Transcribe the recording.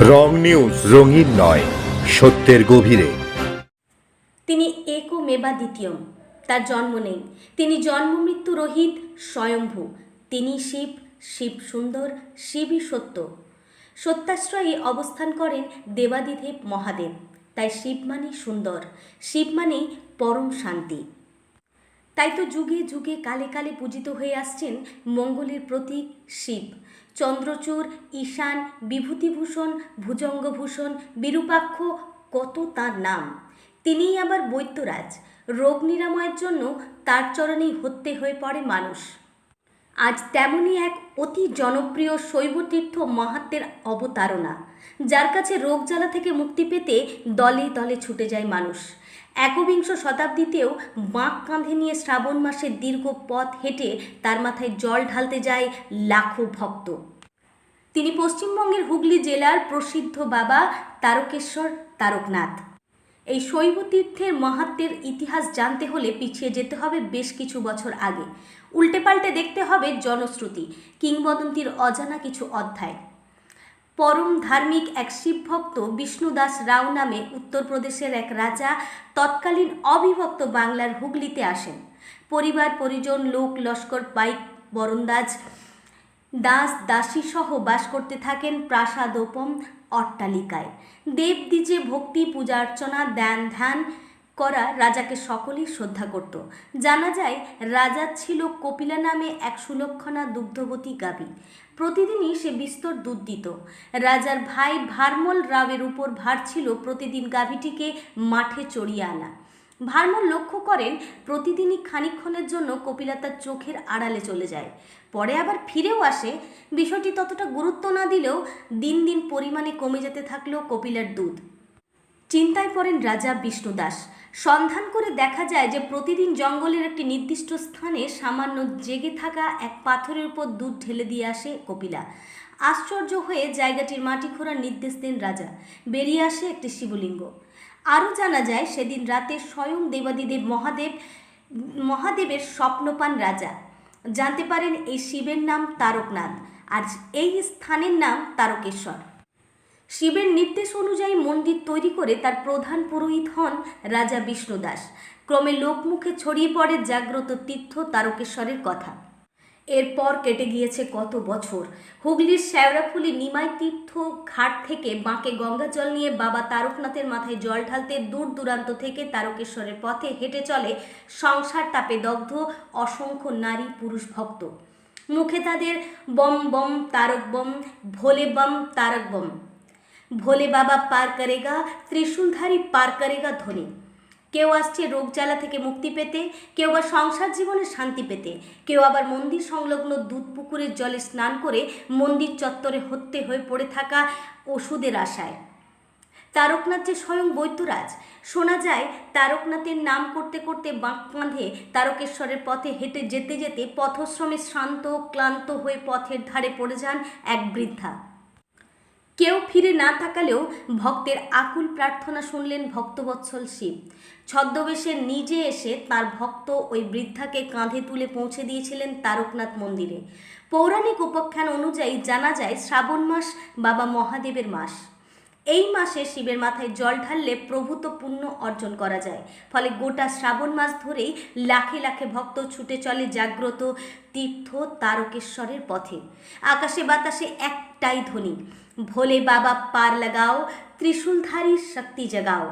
রং news, রঙিন নয়, সত্যের গভীরে। তিনি একো মেবা দ্বিতীয়ম তার জন্ম নেই। তিনি জন্ম মৃত্যু রহিত স্বয়ম্ভু। তিনি শিব শিব সুন্দর, শিবই সত্য। সত্যাশ্রয়ে অবস্থান করেন দেবাদিদেব মহাদেব। তাই শিব মানে সুন্দর, শিব মানেই পরম শান্তি। তাই তো যুগে যুগে কালে কালে পূজিত হয়ে আসছেন মঙ্গলের প্রতীক শিব। চন্দ্রচূর ঈশান, বিভূতিভূষণ, ভুজঙ্গভূষণ, বিরূপাক্ষ, কত তার নাম। তিনিই আবার বৈদ্যরাজ। রোগ নিরাময়ের জন্য তার চরণেই হত্যে হয়ে পড়ে মানুষ। আজ তেমনই এক অতি জনপ্রিয় শৈবতীর্থ মাহাত্মের অবতারণা, যার কাছে রোগ জ্বালা থেকে মুক্তি পেতে দলে দলে ছুটে যায় মানুষ। একবিংশ শতাব্দীতেও বাঁক কাঁধে নিয়ে শ্রাবণ মাসের দীর্ঘ পথ হেঁটে তার মাথায় জল ঢালতে যায় লাখো ভক্ত। তিনি পশ্চিমবঙ্গের হুগলি জেলার প্রসিদ্ধ বাবা তারকেশ্বর তারকনাথ। এই শৈব তীর্থের মাহাত্মের ইতিহাস জানতে হলে পিছিয়ে যেতে হবে বেশ কিছু বছর আগে। উল্টে পাল্টে দেখতে হবে জনশ্রুতি, কিংবদন্তির অজানা কিছু অধ্যায়। পরম ধার্মিক এক শিবভক্ত বিষ্ণুদাস রাও নামে উত্তরপ্রদেশের এক রাজা তৎকালীন অবিভক্ত বাংলার হুগলিতে আসেন। পরিবার, পরিজন, লোক, লস্কর পাইক বরন্দাজ দাস দাসী সহ বাস করতে থাকেন প্রাসাদোপম অট্টালিকায়। দেবদ্বিজে ভক্তি, পূজা অর্চনা ধ্যান ধ্যান করা রাজাকে সকলেই শ্রদ্ধা করত। জানা যায়, রাজা ছিল কপিলা নামে এক সুলক্ষণা দুগ্ধবতী গাভী প্রতিদিনই সে বিস্তর দুধ দিত। রাজার ভাই ভারমল রাওয়ের উপর ভার ছিল, প্রতিদিন গাভীটিকে মাঠে চড়িয়ে আনা। ভার্মন লক্ষ্য করেন, প্রতিদিনই খানিকক্ষণের জন্য কপিলা তার চোখের আড়ালে চলে যায়। পরে আবার ফিরেও আসে। বিষয়টি ততটা গুরুত্ব না দিলেও দিন দিন পরিমাণে কমে যেতে থাকল কপিলার দুধ। চিন্তায় পড়েন রাজা বিষ্ণুদাস সন্ধান করে দেখা যায় যে প্রতিদিন জঙ্গলের একটি নির্দিষ্ট স্থানে সামান্য জেগে থাকা এক পাথরের উপর দুধ ঢেলে দিয়ে আসে কপিলা। আশ্চর্য হয়ে জায়গাটির মাটি খোঁড়ার নির্দেশ দেন রাজা। বেরিয়ে আসে একটি শিবলিঙ্গ। আরও জানা যায়, সেদিন রাতে স্বয়ং দেবাদিদেব মহাদেব, মহাদেবের স্বপ্নপান রাজা। জানতে পারেন এই শিবের নাম তারকনাথ। আর এই স্থানের নাম তারকেশ্বর। শিবের নির্দেশ অনুযায়ী মন্দির তৈরি করে তার প্রধান পুরোহিত হন রাজা বিষ্ণুদাস। ক্রমে লোকমুখে ছড়িয়ে পড়ে জাগ্রত তীর্থ তারকেশ্বরের কথা। এরপর কেটে গিয়েছে কত বছর। হুগলির শ্যাওড়াফুলি নিমাই তীর্থ ঘাট থেকে বাঁকে গঙ্গা জল নিয়ে বাবা তারকনাথের মাথায় জল ঢালতে দূর দূরান্ত থেকে তারকেশ্বরের পথে হেঁটে চলে সংসার তাপে দগ্ধ অসংখ্য নারী পুরুষ ভক্ত। মুখে তাদের বম বম তারক বম, ভোলে বম তারক বম। ভোলে বাবা পার করেগা, ত্রিশূলধারী পার করেগা ধ্বনি। কেউ আসছে রোগ জ্বালা থেকে মুক্তি পেতে, কেউ বা সংসার জীবনে শান্তি পেতে। কেউ আবার মন্দির সংলগ্ন দুধ পুকুরের জলে স্নান করে মন্দির চত্বরে হত্যে হয়ে পড়ে থাকা ওষুধের আশায়। তারকনাথ যে স্বয়ং বৈদ্যরাজ, শোনা যায় তারকনাথের নাম করতে করতে বাঁক কাঁধে তারকেশ্বরের পথে হেঁটে যেতে যেতে পথশ্রমে শ্রান্ত ক্লান্ত হয়ে পথের ধারে পড়ে যান এক বৃদ্ধা। কেউ ফিরে না থাকালেও ভক্তের আকুল প্রার্থনা শুনলেন ভক্তবৎসল শিব। ছদ্মবেশে নিজে এসে তার ভক্ত ওই বৃদ্ধাকে কাঁধে তুলে পৌঁছে দিয়েছিলেন তারকনাথ মন্দিরে। পৌরাণিক উপাখ্যান অনুযায়ী জানা যায় শ্রাবণ মাস বাবা মহাদেবের মাস। এই মাসে শিবের মাথায় জল ঢাললে প্রভূত পুণ্য অর্জন করা যায়। ফলে গোটা শ্রাবণ মাস ধরেই লাখে লাখে ভক্ত ছুটে চলে জাগ্রত তীর্থ তারকেশ্বরের পথে। আকাশে বাতাসে একটাই ধ্বনি, ভোলে বাবা পার লাগাও ত্রিশূলধারী শক্তি জাগাও।